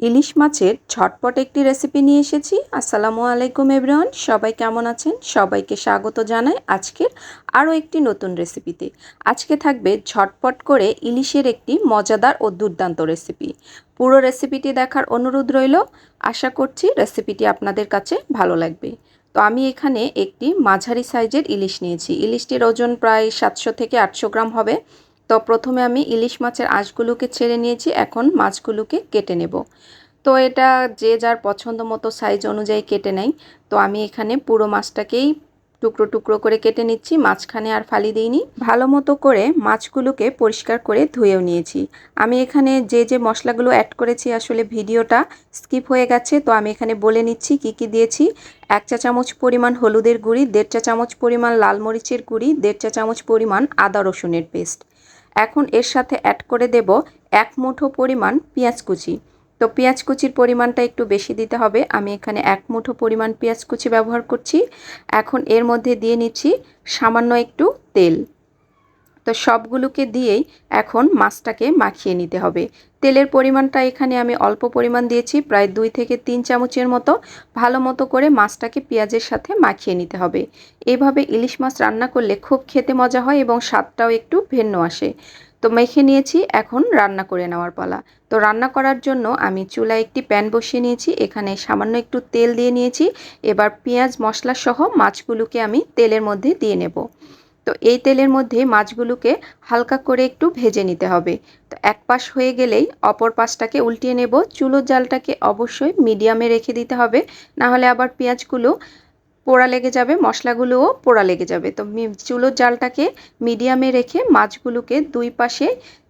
ইলিশ মাছের ঝটপট একটি রেসিপি নিয়ে এসেছি। আসসালামু আলাইকুম এভরিওয়ান সবাই কেমন আছেন? সবাইকে স্বাগত জানাই আজকের আরও একটি নতুন রেসিপিতে আজকে থাকবে ঝটপট করে ইলিশের একটি মজাদার ও দুর্দান্ত রেসিপি পুরো রেসিপিটি দেখার অনুরোধ রইল। আশা করছি রেসিপিটি আপনাদের কাছে ভালো লাগবে। তো আমি এখানে একটি মাঝারি সাইজের ইলিশ নিয়েছি। ইলিশটির ওজন প্রায় সাতশো থেকে আটশো গ্রাম হবে। তো প্রথমে আমি ইলিশ মাছের আঁশগুলোকে ছেড়ে নিয়েছি, এখন মাছগুলোকে কেটে নেব। তো এটা যে যার পছন্দ মতো সাইজ অনুযায়ী কেটে নেয়। তো আমি এখানে পুরো মাছটাকেই টুকরো টুকরো করে কেটে নিচ্ছি, মাঝখানে আর ফালি দিইনি। ভালো মতো করে মাছগুলোকে পরিষ্কার করে ধুয়েও নিয়েছি। আমি এখানে যে যে মশলাগুলো অ্যাড করেছি আসলে ভিডিওটা স্কিপ হয়ে গেছে, তো আমি এখানে বলে নিচ্ছি কি কি দিয়েছি। এক চা চামচ পরিমাণ হলুদের গুঁড়ি, দেড় চা চামচ পরিমাণ লাল মরিচের গুঁড়ি, দেড় চা চামচ পরিমাণ আদা রসুনের পেস্ট এখন এর সাথে অ্যাড করে দেব এক মুঠো পরিমাণ পেঁয়াজ কুচি। তো পেঁয়াজ কুচির পরিমাণটা একটু বেশি দিতে হবে। আমি এখানে এক মুঠো পরিমাণ পেঁয়াজ কুচি ব্যবহার করছি। এখন এর মধ্যে দিয়ে নিচ্ছি সামান্য একটু তেল। তো সবগুলোকে দিয়েই এখন মাছটাকে মাখিয়ে নিতে হবে। তেলের পরিমাণটা এখানে আমি অল্প পরিমাণ দিয়েছি, প্রায় দুই থেকে তিন চামচের মতো। ভালো মতো করে মাছটাকে পেঁয়াজের সাথে মাখিয়ে নিতে হবে। এভাবে ইলিশ মাছ রান্না করলে খুব খেতে মজা হয় এবং স্বাদটাও একটু ভিন্ন আসে। তো মেখে নিয়েছি, এখন রান্না করে নেওয়ার পালা। তো রান্না করার জন্য আমি চুলায় একটি প্যান বসিয়ে নিয়েছি, এখানে সামান্য একটু তেল দিয়ে নিয়েছি। এবার পেঁয়াজ মশলা সহ মাছগুলোকে আমি তেলের মধ্যে দিয়ে নেব। তো এই তেলের মধ্যে মাছগুলোকে হালকা করে একটু ভেজে নিতে হবে। তো এক পাশ হয়ে গেলেই অপর পাশটাকে উল্টিয়ে নেব। চুলোর জালটাকে অবশ্যই মিডিয়ামে রেখে দিতে হবে। না হলে আবার পেঁয়াজগুলো পোড়া লেগে যাবে, মশলাগুলোও পোড়া লেগে যাবে। তো চুলোর জালটাকে মিডিয়ামে রেখে মাছগুলোকে দুই পাশে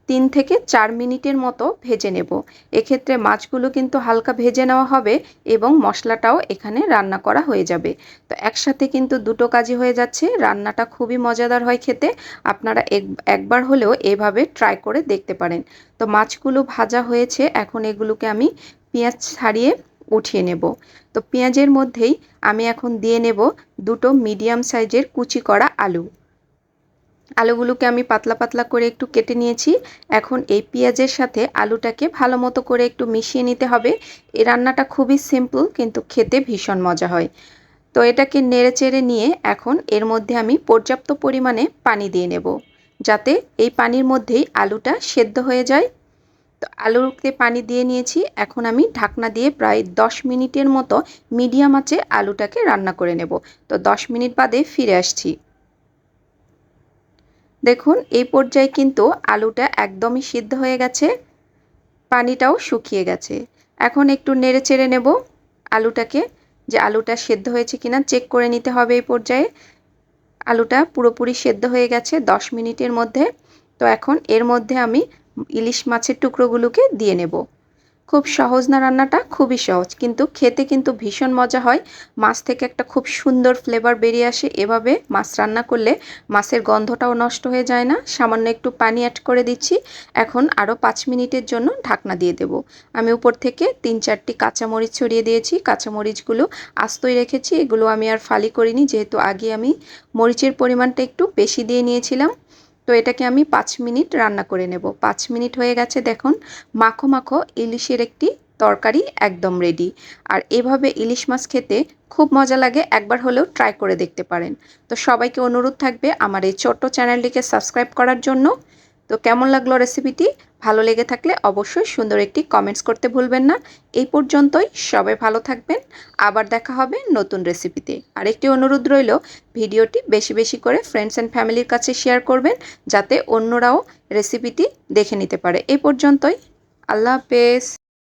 তিন থেকে চার মিনিটের মতো ভেজে নেব। এক্ষেত্রে মাছগুলো কিন্তু হালকা ভেজে নেওয়া হবে এবং মশলাটাও এখানে রান্না করা হয়ে যাবে। তো একসাথে কিন্তু দুটো কাজই হয়ে যাচ্ছে। রান্নাটা খুবই মজাদার হয় খেতে। আপনারা একবার হলেও এভাবে ট্রাই করে দেখতে পারেন। তো মাছগুলো ভাজা হয়েছে। এখন এগুলোকে আমি পেঁয়াজ ছাড়িয়ে উঠিয়ে নেব। তো পেঁয়াজের মধ্যেই আমি এখন দিয়ে নেব দুটো মিডিয়াম সাইজের কুচি করা আলু। আলুগুলোকে আমি পাতলা পাতলা করে একটু কেটে নিয়েছি। এখন এই পেঁয়াজের সাথে আলুটাকে ভালো মতো করে একটু মিশিয়ে নিতে হবে। এই রান্নাটা খুবই সিম্পল, কিন্তু খেতে ভীষণ মজা হয়। তো এটাকে নেড়ে চেড়ে নিয়ে এখন এর মধ্যে আমি পর্যাপ্ত পরিমাণে পানি দিয়ে নেব, যাতে এই পানির মধ্যেই আলুটা সেদ্ধ হয়ে যায়। তো আলুতে পানি দিয়ে নিয়েছি। এখন আমি ঢাকনা দিয়ে প্রায় দশ মিনিটের মতো মিডিয়াম আঁচে আলুটাকে রান্না করে নেব। তো দশ মিনিট বাদে ফিরে আসছি। দেখুন, এই পর্যায়ে কিন্তু আলুটা একদমই সিদ্ধ হয়ে গেছে, পানিটাও শুকিয়ে গেছে। এখন একটু নেড়ে চেড়ে নেব আলুটাকে, যে আলুটা সেদ্ধ হয়েছে কিনা চেক করে নিতে হবে এই পর্যায়ে। আলুটা পুরোপুরি সেদ্ধ হয়ে গেছে দশ মিনিটের মধ্যে। তো এখন এর মধ্যে আমি ইলিশ মাছের টুকরোগুলোকে দিয়ে নেব। খুব সহজ না রান্নাটা? খুবই সহজ। কিন্তু খেতে কিন্তু ভীষণ মজা হয়। মাছ থেকে একটা খুব সুন্দর ফ্লেভার বেরিয়ে আসে। এভাবে মাছ রান্না করলে মাছের গন্ধটাও নষ্ট হয়ে যায় না। সামান্য একটু পানি অ্যাড করে দিচ্ছি। এখন আরও পাঁচ মিনিটের জন্য ঢাকনা দিয়ে দেব। আমি উপর থেকে তিন চারটি কাঁচামরিচ ছড়িয়ে দিয়েছি। কাঁচামরিচগুলো আস্তই রেখেছি। এগুলো আমি আর ফালি করিনি। যেহেতু আগে আমি মরিচের পরিমাণটা একটু বেশি দিয়ে নিয়েছিলাম। তো এটাকে আমি পাঁচ মিনিট রান্না করে নেব। পাঁচ মিনিট হয়ে গেছে দেখুন, মাখো মাখো ইলিশের একটি তরকারি একদম রেডি আর এভাবে ইলিশ মাছ খেতে খুব মজা লাগে, একবার হলেও ট্রাই করে দেখতে পারেন। তো সবাইকে অনুরোধ থাকবে আমার এই ছোট্ট চ্যানেলটিকে সাবস্ক্রাইব করার জন্য। তো কেমন লাগল রেসিপিটি ভালো লেগে থাকলে অবশ্যই সুন্দর একটি কমেন্টস করতে ভুলবেন না। এই পর্যন্তই, সবাই ভালো থাকবেন। আবার দেখা হবে নতুন রেসিপিতে আরেকটি অনুরোধ রইল, ভিডিওটি বেশি বেশি করে ফ্রেন্ডস অ্যান্ড ফ্যামিলির কাছে শেয়ার করবেন, যাতে অন্যরাও রেসিপিটি দেখে নিতে পারে। এই পর্যন্তই, আল্লাহ হাফেজ।